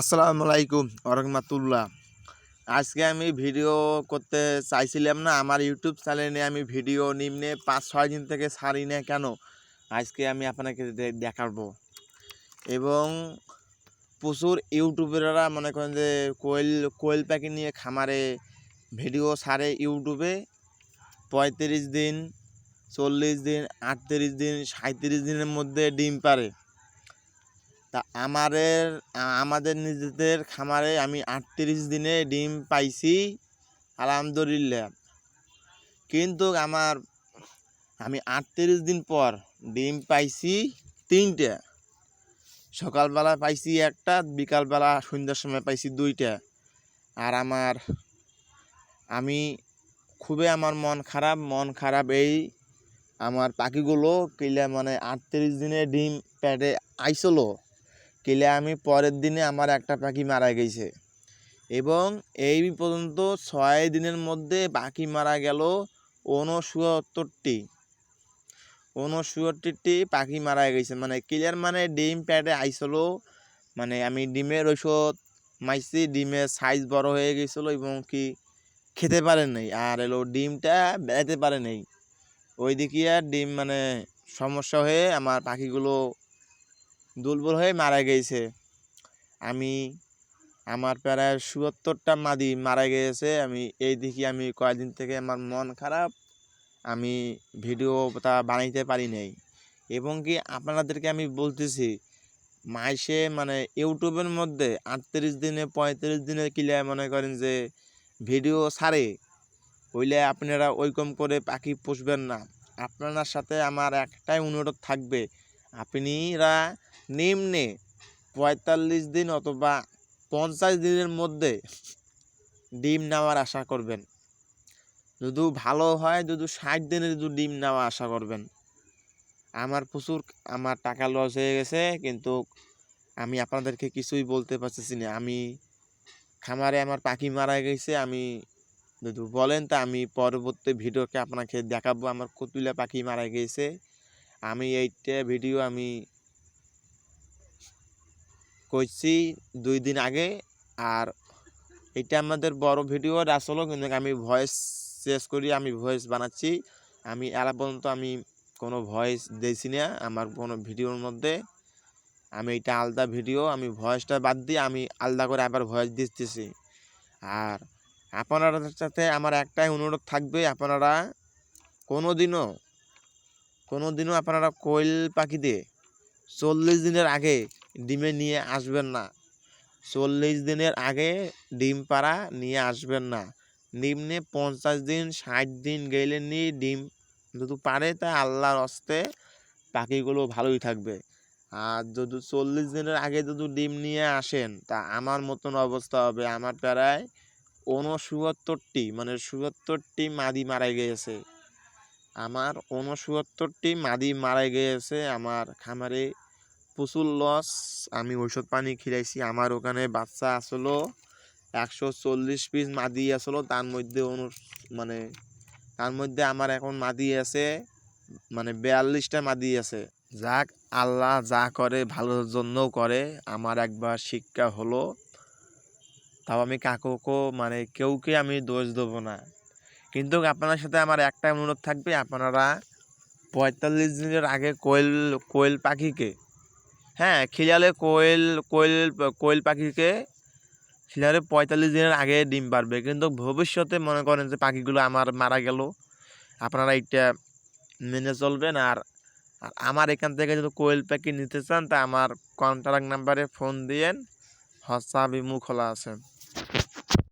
আসসালামু আলাইকুম রহমাতুল্লাহ আজকে আমি ভিডিও করতে চাইছিলাম না, আমার ইউটিউব চ্যানেলে আমি ভিডিও নিম্নে পাঁচ, ছয় দিন থেকে ছাড়ি না কেন? আজকে আমি আপনাকে দেখাবো। এবং প্রচুর ইউটিউবাররা মনে করেন যে কোয়েল কোয়েল পাখি নিয়ে খামারে ভিডিও ছাড়ে ইউটিউবে। পঁয়ত্রিশ দিন, চল্লিশ দিন, আটত্রিশ দিন সাঁত্রিশ দিনের মধ্যে ডিম পারে। তা আমাদের আমাদের নিজেদের খামারে আমি আটত্রিশ দিনে ডিম পাইছি, আলহামদুলিল্লাহ। কিন্তু আমার, আমি আটত্রিশ দিন পর ডিম পাইছি তিনটে। সকালবেলা পাইছি একটা, বিকালবেলা সন্ধ্যার সময় পাইছি দুইটা। আর আমার, আমি খুবই আমার মন খারাপ মন খারাপ এই আমার পাখিগুলো কিলে মানে আটত্রিশ দিনে ডিম প্যাডে আইসলো। কিলে আমি পরের দিনে আমার একটা পাখি মারা গেছে। এবং এই পর্যন্ত ছয় দিনের মধ্যে পাখি মারা গেল ঊনসত্তরটি। ঊনসত্তরটি পাখি মারা গেছে। মানে ক্লিয়ার মানে ডিম প্যাডে আইসলো মানে আমি ডিমের ওষুধ মাইছি, ডিমের সাইজ বড় হয়ে গেছিল এবং কি খেতে পারে নাই। আর এলো ডিমটা বেড়াতে পারে নাই। ওই দিকে আর ডিম মানে সমস্যা হয়ে আমার পাখিগুলো দুর্বল হয়ে মারা গিয়েছে আমি আমার প্রায় চুয়াত্তরটা মাদি মারা গিয়েছে আমি এই দিকে আমি কয়েকদিন থেকে আমার মন খারাপ। আমি ভিডিও তা বানাইতে পারি নাই। এবং কি আপনাদেরকে আমি বলতেছি মাসে মানে ইউটিউবের মধ্যে আটত্রিশ দিনে, পঁয়ত্রিশ দিনে কিলে মনে করেন যে ভিডিও ছাড়ে, হইলে আপনারা ওইরকম করে পাখি পুষবেন না। আপনার সাথে আমার একটাই অনুরোধ থাকবে, আপনিরা নিম্নে পঁয়তাল্লিশ দিন অথবা পঞ্চাশ দিনের মধ্যে ডিম নেওয়ার আশা করবেন। যদি ভালো হয়, যদি ষাট দিনে যদি ডিম নেওয়া আশা করবেন। আমার প্রচুর, আমার টাকা লস হয়ে গেছে, কিন্তু আমি আপনাদেরকে কিছুই বলতে পারতেছি না। আমি খামারে আমার পাখি মারা গেছে, আমি যদি বলেন তা আমি পরবর্তী ভিডিওকে আপনাকে দেখাবো। আমার কতুলা পাখি মারা গেছে। আমি এইটা ভিডিও আমি করছি দুই দিন আগে, আর এটা আমাদের বড় ভিডিও আসলো কিন্তু আমি ভয়েস শেষ করি, আমি ভয়েস বানাচ্ছি। আমি এরা পর্যন্ত আমি কোনো ভয়েস দিয়েছি না, আমার কোনো ভিডিওর মধ্যে। আমি এটা আলাদা ভিডিও, আমি ভয়েসটা বাদ দিয়ে আমি আলাদা করে আবার ভয়েস দিতেছি। আর আপনাদের সাথে আমার একটাই অনুরোধ থাকবে, আপনারা কোনো দিনও কোনো দিনও আপনারা কোয়েল পাখিতে চল্লিশ দিনের আগে ডিমে নিয়ে আসবেন না। চল্লিশ দিনের আগে ডিম পাড়া নিয়ে আসবেন না। নিম্নে পঞ্চাশ দিন, ষাট দিন গেলে নিয়ে ডিম যদি পারে তা আল্লাহর অস্তে পাখিগুলো ভালোই থাকবে। আর যদি চল্লিশ দিনের আগে যদি ডিম নিয়ে আসেন, তা আমার মতন অবস্থা হবে। আমার প্রায় ঊনসত্তরটি মানে চুয়াত্তরটি মাদি মারা গিয়েছে। আমার ঊনসত্তরটি মাদি মারা গিয়েছে আমার খামারে। প্রচুর লস আমি ওষুধ পানি খিলাইছি আমার ওখানে বাচ্চা আসলো, একশো চল্লিশ পিস মাদি আসলো, তার মধ্যে অনু মানে তার মধ্যে আমার এখন মাদি আছে মানে বিয়াল্লিশটা মাদি আছে। যাক, আল্লাহ যা করে, ভালোর জন্যও করে, আমার একবার শিক্ষা হলো। তাও আমি কাকুকে মানে কেউকে আমি দোষ দেবো না। কিন্তু আপনার সাথে আমার একটা অনুরোধ থাকবে, আপনারা পঁয়তাল্লিশ দিনের আগে কোয়েল কোয়েল পাখিকে হ্যাঁ খিলালে কোয়েল কোয়েল কোয়েল পাখিকে খিলালে পঁয়তাল্লিশ দিনের আগে ডিম পারবে। কিন্তু ভবিষ্যতে মনে করেন যে পাখিগুলো আমার মারা গেল, আপনারা এইটা মেনে চলবেন। আর আর আমার এখান থেকে যদি কোয়েল পাখি নিতে চান, তা আমার কন্ট্যাক্ট নাম্বারে ফোন দিয়েন। হোয়াটসঅ্যাপ বিমুখ খোলা আছে।